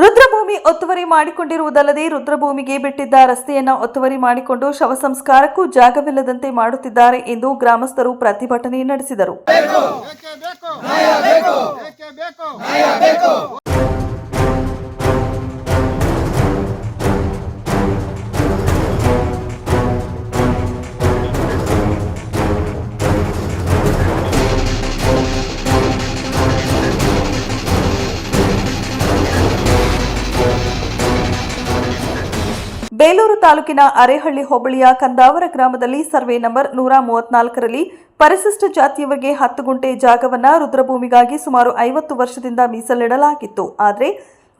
ರುದ್ರಭೂಮಿ ಒತ್ತುವರಿ ಮಾಡಿಕೊಂಡಿರುವುದಲ್ಲದೆ ರುದ್ರಭೂಮಿಗೆ ಬಿಟ್ಟಿದ್ದ ರಸ್ತೆಯನ್ನು ಒತ್ತುವರಿ ಮಾಡಿಕೊಂಡು ಶವ ಸಂಸ್ಕಾರಕ್ಕೂ ಜಾಗವಿಲ್ಲದಂತೆ ಮಾಡುತ್ತಿದ್ದಾರೆ ಎಂದು ಗ್ರಾಮಸ್ಥರು ಪ್ರತಿಭಟನೆ ನಡೆಸಿದರು. ಬೇಲೂರು ತಾಲೂಕಿನ ಅರೇಹಳ್ಳಿ ಹೋಬಳಿಯ ಕಂದಾವರ ಗ್ರಾಮದಲ್ಲಿ ಸರ್ವೆ ನಂಬರ್ ನೂರ ಮೂವತ್ನಾಲ್ಕರಲ್ಲಿ ಪರಿಶಿಷ್ಟ ಜಾತಿಯವರಿಗೆ ಹತ್ತು ಗುಂಟೆ ಜಾಗವನ್ನು ರುದ್ರಭೂಮಿಗಾಗಿ ಸುಮಾರು ಐವತ್ತು ವರ್ಷದಿಂದ ಮೀಸಲಿಡಲಾಗಿತ್ತು. ಆದರೆ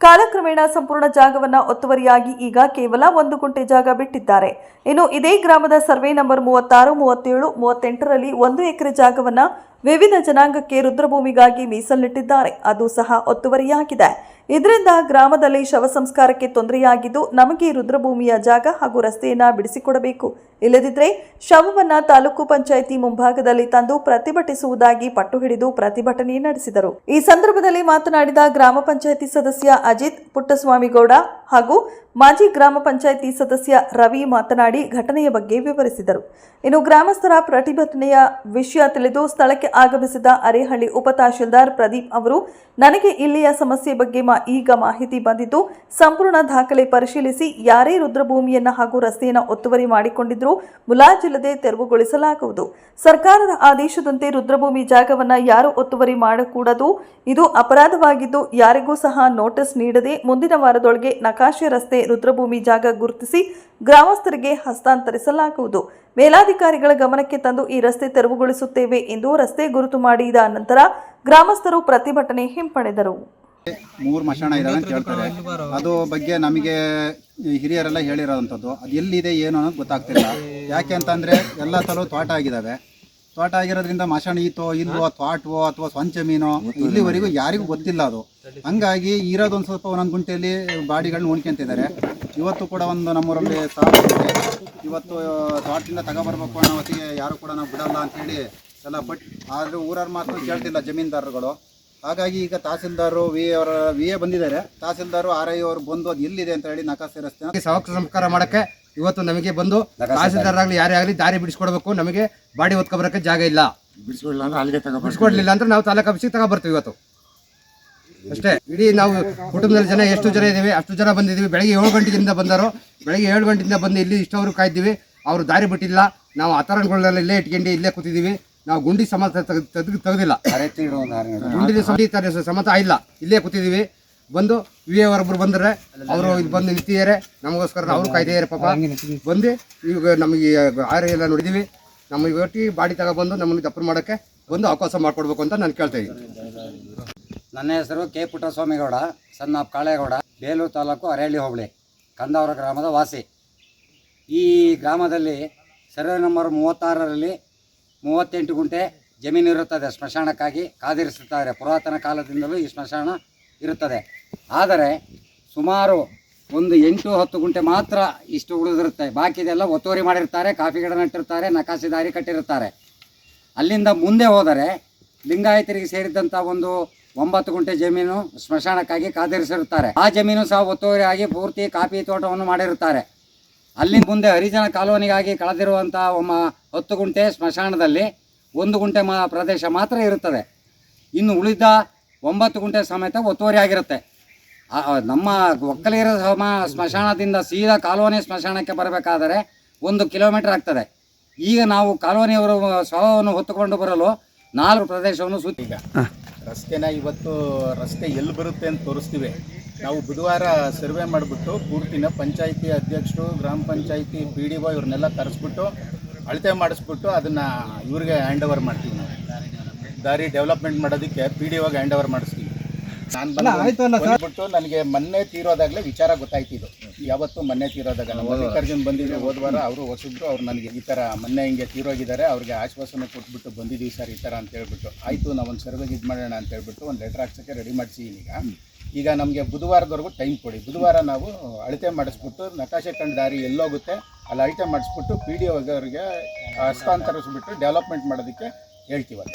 ಕಾಲಕ್ರಮೇಣ ಸಂಪೂರ್ಣ ಜಾಗವನ್ನು ಒತ್ತುವರಿಯಾಗಿ ಈಗ ಕೇವಲ ಒಂದು ಗುಂಟೆ ಜಾಗ ಬಿಟ್ಟಿದ್ದಾರೆ. ಇನ್ನು ಇದೇ ಗ್ರಾಮದ ಸರ್ವೆ ನಂಬರ್ ಮೂವತ್ತಾರು, ಮೂವತ್ತೇಳು, ಮೂವತ್ತೆಂಟರಲ್ಲಿ ಒಂದು ಎಕರೆ ಜಾಗವನ್ನ ವಿವಿಧ ಜನಾಂಗಕ್ಕೆ ರುದ್ರಭೂಮಿಗಾಗಿ ಮೀಸಲಿಟ್ಟಿದ್ದಾರೆ. ಅದು ಸಹ ಒತ್ತುವರಿಯಾಗಿದೆ. ಇದರಿಂದ ಗ್ರಾಮದಲ್ಲಿ ಶವ ಸಂಸ್ಕಾರಕ್ಕೆ ತೊಂದರೆಯಾಗಿದ್ದು ನಮಗೆ ರುದ್ರಭೂಮಿಯ ಜಾಗ ಹಾಗೂ ರಸ್ತೆಯನ್ನ ಬಿಡಿಸಿಕೊಡಬೇಕು. ಇಲ್ಲದಿದ್ದರೆ ಶವವನ್ನ ತಾಲೂಕು ಪಂಚಾಯಿತಿ ಮುಂಭಾಗದಲ್ಲಿ ತಂದು ಪ್ರತಿಭಟಿಸುವುದಾಗಿ ಪಟ್ಟು ಹಿಡಿದು ಪ್ರತಿಭಟನೆ ನಡೆಸಿದರು. ಈ ಸಂದರ್ಭದಲ್ಲಿ ಮಾತನಾಡಿದ ಗ್ರಾಮ ಪಂಚಾಯಿತಿ ಸದಸ್ಯ ಅಜಿತ್ ಪುಟ್ಟಸ್ವಾಮಿಗೌಡ ಹಾಗೂ ಮಾಜಿ ಗ್ರಾಮ ಪಂಚಾಯಿತಿ ಸದಸ್ಯ ರವಿ ಮಾತನಾಡಿ ಘಟನೆಯ ಬಗ್ಗೆ ವಿವರಿಸಿದರು. ಇನ್ನು ಗ್ರಾಮಸ್ಥರ ಪ್ರತಿಭಟನೆಯ ವಿಷಯ ತಿಳಿದು ಸ್ಥಳಕ್ಕೆ ಆಗಮಿಸಿದ ಅರೇಹಳ್ಳಿ ಉಪ ಪ್ರದೀಪ್ ಅವರು, ನನಗೆ ಇಲ್ಲಿಯ ಸಮಸ್ಯೆ ಬಗ್ಗೆ ಈಗ ಮಾಹಿತಿ ಬಂದಿದ್ದು, ಸಂಪೂರ್ಣ ದಾಖಲೆ ಪರಿಶೀಲಿಸಿ ಯಾರೇ ರುದ್ರಭೂಮಿಯನ್ನು ಹಾಗೂ ರಸ್ತೆಯನ್ನು ಒತ್ತುವರಿ ಮಾಡಿಕೊಂಡಿದ್ರೂ ಮುಲಾಜಿಲ್ಲದೆ ತೆರವುಗೊಳಿಸಲಾಗುವುದು. ಸರ್ಕಾರದ ಆದೇಶದಂತೆ ರುದ್ರಭೂಮಿ ಜಾಗವನ್ನ ಯಾರು ಒತ್ತುವರಿ ಮಾಡಕೂಡದು. ಇದು ಅಪರಾಧವಾಗಿದ್ದು, ಯಾರಿಗೂ ಸಹ ನೋಟಿಸ್ ನೀಡದೆ ಮುಂದಿನ ವಾರದೊಳಗೆ ನಕಾಶೆ ರಸ್ತೆ ರುದ್ರಭೂಮಿ ಜಾಗ ಗುರುತಿಸಿ ಗ್ರಾಮಸ್ಥರಿಗೆ ಹಸ್ತಾಂತರಿಸಲಾಗುವುದು. ಮೇಲಾಧಿಕಾರಿಗಳ ಗಮನಕ್ಕೆ ತಂದು ಈ ರಸ್ತೆ ತೆರವುಗೊಳಿಸುತ್ತೇವೆ ಎಂದು ರಸ್ತೆ ಗುರುತು ಮಾಡಿದ ನಂತರ ಗ್ರಾಮಸ್ಥರು ಪ್ರತಿಭಟನೆ ಹಿಂಪಡೆದರು. ಮೂರು ಮಶಾಣ ಇದಾವೆ ಅಂತ ಹೇಳ್ತಾರೆ. ಅದು ಬಗ್ಗೆ ನಮಗೆ ಹಿರಿಯರೆಲ್ಲ ಹೇಳಿರೋವಂಥದ್ದು. ಅದು ಎಲ್ಲಿದೆ, ಏನು ಅನ್ನೋದು ಗೊತ್ತಾಗ್ತಿಲ್ಲ. ಯಾಕೆ ಅಂತಂದರೆ ಎಲ್ಲ ತಲೂ ತೋಟ ಆಗಿದ್ದಾವೆ ತೋಟ ಆಗಿರೋದ್ರಿಂದ ಮಶಾಣ ಇತ್ತೋ ಇಲ್ವೋ ತ್ವಾಟೋ ಅಥವಾ ಸ್ವಂಚ ಮೀನೋ ಇಲ್ಲಿವರೆಗೂ ಯಾರಿಗೂ ಗೊತ್ತಿಲ್ಲ ಅದು. ಹಂಗಾಗಿ ಇರೋದೊಂದು ಸ್ವಲ್ಪ ಒಂದೊಂದು ಗುಂಟೆಯಲ್ಲಿ ಬಾಡಿಗಳನ್ನ ಉಣ್ಕೊಂತಿದ್ದಾರೆ ಇವತ್ತು ಕೂಡ ಒಂದು ನಮ್ಮೂರಲ್ಲಿ ಸಾವು. ಇವತ್ತು ತೋಟದಿಂದ ತಗೊಬರ್ಬೇಕು ಅನ್ನೋ ಹೊತ್ತಿಗೆ ಯಾರು ಕೂಡ ನಾವು ಬಿಡಲ್ಲ ಅಂತೇಳಿ ಎಲ್ಲ ಬಟ್ ಆದರೂ ಊರವ್ರ ಮಾತು ಕೇಳ್ತಿಲ್ಲ ಜಮೀನ್ದಾರರುಗಳು. ಹಾಗಾಗಿ ಈಗ ತಹಸೀಲ್ದಾರು ವಿ ಅವರ ವಿ ಎ ಬಂದಿದ್ದಾರೆ. ತಹಸೀಲ್ದಾರು ಆರ್ ಐ ಅವರು ಬಂದು ಅದು ಎಲ್ಲಿದೆ ಅಂತ ಹೇಳಿ ನಕಾಸೆ ರಸ್ತೆ ಸವಕ ಸಂಸ್ಕಾರ ಮಾಡಕ್ಕೆ ಇವತ್ತು ನಮಗೆ ಬಂದು ತಹಸೀಲ್ದಾರ್ ಯಾರೇ ಆಗಲಿ ದಾರಿ ಬಿಡಿಸ್ಕೊಡ್ಬೇಕು. ನಮಗೆ ಬಾಡಿ ಹೊತ್ಕೊಬರಕ್ಕೆ ಜಾಗ ಇಲ್ಲ. ಬಿಡಿಸ್ಕೊಡ್ಲಿಲ್ಲ ಅಂದ್ರೆ ನಾವು ತಾಲೂಕು ಆಫೀಸಿಗೆ ತಗೊಬರ್ತೀವಿ ಇವತ್ತು. ಅಷ್ಟೇ. ಇಡೀ ನಾವು ಕುಟುಂಬದಲ್ಲಿ ಜನ ಎಷ್ಟು ಜನ ಇದ್ದೀವಿ ಅಷ್ಟು ಜನ ಬಂದಿದ್ದೀವಿ. ಬೆಳಗ್ಗೆ ಏಳು ಗಂಟೆಯಿಂದ ಬಂದರು. ಬೆಳಗ್ಗೆ ಏಳು ಗಂಟೆಯಿಂದ ಬಂದು ಇಲ್ಲಿ ಇಷ್ಟವರು ಕಾಯ್ತೀವಿ ಅವರು ದಾರಿ ಬಿಟ್ಟಿಲ್ಲ. ನಾವು ಆತರಗಳನ್ನೆಲ್ಲ ಇಲ್ಲೇ ಇಟ್ಕೊಂಡು ಇಲ್ಲೇ ಕೂತಿದ್ದೀವಿ. ನಾವು ಗುಂಡಿ ಸಮಾತ ತೆಗೆದು ತೆಗೆದಿಲ್ಲ. ಗುಂಡಿ ಸಮಿತಿ ಸಮತ ಇಲ್ಲ. ಇಲ್ಲೇ ಕೂತಿದ್ದೀವಿ. ಬಂದು ವಿ ಅವರೊಬ್ರು ಬಂದರೆ ಅವರು ಇದು ಬಂದು ನಿಂತಿದ್ದಾರೆ. ನಮಗೋಸ್ಕರ ಅವರು ಕಾಯ್ದಿದ್ದಾರೆ ಪಾಪ. ಬಂದು ಈಗ ನಮಗೆ ಆರು ಎಲ್ಲ ನೋಡಿದ್ದೀವಿ. ನಮಗೆ ಒಟ್ಟಿಗೆ ಬಾಡಿ ತಗೊಬಂದು ನಮ್ಮನ್ನು ತಪ್ಪು ಮಾಡೋಕ್ಕೆ ಬಂದು ಅವಕಾಶ ಮಾಡಿಕೊಡ್ಬೇಕು ಅಂತ ನಾನು ಕೇಳ್ತಾ ಇದ್ದೀನಿ. ನನ್ನ ಹೆಸರು K Puttaswamygowda son of Kalegowda Belur taluk Areli hobli Kandavara ಗ್ರಾಮದ ವಾಸಿ. ಈ ಗ್ರಾಮದಲ್ಲಿ ಸರ್ವೆ ನಂಬರ್ ಮೂವತ್ತಾರರಲ್ಲಿ ಮೂವತ್ತೆಂಟು ಗುಂಟೆ ಜಮೀನು ಇರುತ್ತದೆ. ಸ್ಮಶಾನಕ್ಕಾಗಿ ಕಾದಿರಿಸುತ್ತಾರೆ. ಪುರಾತನ ಕಾಲದಿಂದಲೂ ಈ ಸ್ಮಶಾನ ಇರುತ್ತದೆ. ಆದರೆ ಸುಮಾರು ಒಂದು ಎಂಟು ಹತ್ತು ಗುಂಟೆ ಮಾತ್ರ ಇಷ್ಟು ಉಳಿದಿರುತ್ತೆ. ಬಾಕಿದೆಲ್ಲ ಒತ್ತುವರಿ ಮಾಡಿರ್ತಾರೆ, ಕಾಫಿ ಗಿಡ ನಟ್ಟಿರ್ತಾರೆ ನಕಾಸಿ ದಾರಿ ಕಟ್ಟಿರುತ್ತಾರೆ ಅಲ್ಲಿಂದ ಮುಂದೆ ಹೋದರೆ ಲಿಂಗಾಯತರಿಗೆ ಸೇರಿದಂಥ ಒಂದು ಒಂಬತ್ತು ಗುಂಟೆ ಜಮೀನು ಸ್ಮಶಾನಕ್ಕಾಗಿ ಕಾದಿರಿಸಿರುತ್ತಾರೆ. ಆ ಜಮೀನು ಸಹ ಒತ್ತುವರಿ ಆಗಿ ಪೂರ್ತಿ ಕಾಫಿ ತೋಟವನ್ನು ಮಾಡಿರುತ್ತಾರೆ. ಅಲ್ಲಿ ಮುಂದೆ ಹರಿಜನ ಕಾಲೋನಿಗಾಗಿ ಕಳೆದಿರುವಂಥ ಒಮ್ಮ ಹತ್ತು ಗುಂಟೆ ಸ್ಮಶಾನದಲ್ಲಿ ಒಂದು ಗುಂಟೆ ಮಾ ಪ್ರದೇಶ ಮಾತ್ರ ಇರುತ್ತದೆ. ಇನ್ನು ಉಳಿದ ಒಂಬತ್ತು ಗುಂಟೆ ಸಮೇತ ಒತ್ತುವರಿ ಆಗಿರುತ್ತೆ. ನಮ್ಮ ಒಕ್ಕಲಿಗರ ಸಮ ಸ್ಮಶಾನದಿಂದ ಸೀದಾ ಕಾಲೋನಿ ಸ್ಮಶಾನಕ್ಕೆ ಬರಬೇಕಾದರೆ ಒಂದು ಕಿಲೋಮೀಟರ್ ಆಗ್ತದೆ. ಈಗ ನಾವು ಕಾಲೋನಿಯವರು ಸ್ವಭಾವವನ್ನು ಹೊತ್ತುಕೊಂಡು ಬರಲು ನಾಲ್ಕು ಪ್ರದೇಶವನ್ನು ಈಗ ರಸ್ತೆನ ಇವತ್ತು ರಸ್ತೆ ಎಲ್ಲಿ ಬರುತ್ತೆ ಅಂತ ತೋರಿಸ್ತೀವಿ. ನಾವು ಬುಧವಾರ ಸರ್ವೆ ಮಾಡಿಬಿಟ್ಟು ಪೂರ್ತಿನ ಪಂಚಾಯಿತಿ ಅಧ್ಯಕ್ಷರು ಗ್ರಾಮ ಪಂಚಾಯಿತಿ ಪಿ ಡಿ ಒ ಇವ್ರನ್ನೆಲ್ಲ ಕರೆಸ್ಬಿಟ್ಟು ಅಳತೆ ಮಾಡಿಸ್ಬಿಟ್ಟು ಅದನ್ನು ಇವ್ರಿಗೆ ಹ್ಯಾಂಡ್ ಓವರ್ ಮಾಡ್ತೀವಿ ನಾವು. ದಾರಿ ಡೆವಲಪ್ಮೆಂಟ್ ಮಾಡೋದಕ್ಕೆ ಪಿ ಡಿ ಒಗೆ ಹ್ಯಾಂಡ್ ಓವರ್ ಮಾಡಿಸ್ತೀವಿ. ನಾನು ಬಂದ್ಬಿಟ್ಟು ನನಗೆ ಮೊನ್ನೆ ತೀರೋದಾಗಲೇ ವಿಚಾರ ಗೊತ್ತಾಯ್ತಿದ್ದು ಯಾವತ್ತು ಮೊನ್ನೆ ತೀರೋದಾಗ ನಮ್ಮ ಮಲ್ಲಿಕಾರ್ಜುನ್ ಬಂದಿದ್ರು ಹೋದ ವಾರ ಅವರು ಹೊಸಿದ್ರು ಅವ್ರು ನನಗೆ ಈ ಥರ ಮೊನ್ನೆ ಹಿಂಗೆ ತೀರೋಗಿದ್ದಾರೆ ಅವ್ರಿಗೆ ಆಶ್ವಾಸನೆ ಕೊಟ್ಬಿಟ್ಟು ಬಂದಿದ್ದೀವಿ ಸರ್ ಈ ಥರ ಅಂತ ಹೇಳ್ಬಿಟ್ಟು ಆಯಿತು ನಾವು ಒಂದು ಸರ್ವೆಗೆ ಇದು ಮಾಡೋಣ ಅಂತ ಹೇಳ್ಬಿಟ್ಟು ಒಂದು ಲೆಟರ್ ಹಾಕ್ಸೋಕ್ಕೆ ರೆಡಿ ಮಾಡಿಸಿದ್ದೀನಿ ಈಗ ಈಗ ನಮಗೆ ಬುಧವಾರದವರೆಗೂ ಟೈಮ್ ಕೊಡಿ. ಬುಧವಾರ ನಾವು ಅಳತೆ ಮಾಡಿಸ್ಬಿಟ್ಟು ನಕಾಶೆ ಕಂಡು ದಾರಿ ಎಲ್ಲೋಗುತ್ತೆ ಅಲ್ಲಿ ಅಳತೆ ಮಾಡಿಸ್ಬಿಟ್ಟು ಪಿ ಡಿ ಅವರಿಗೆ ಹಸ್ತಾಂತರಿಸ್ಬಿಟ್ಟು ಡೆವಲಪ್ಮೆಂಟ್ ಮಾಡೋದಕ್ಕೆ ಹೇಳ್ತೀವಲ್ಲ.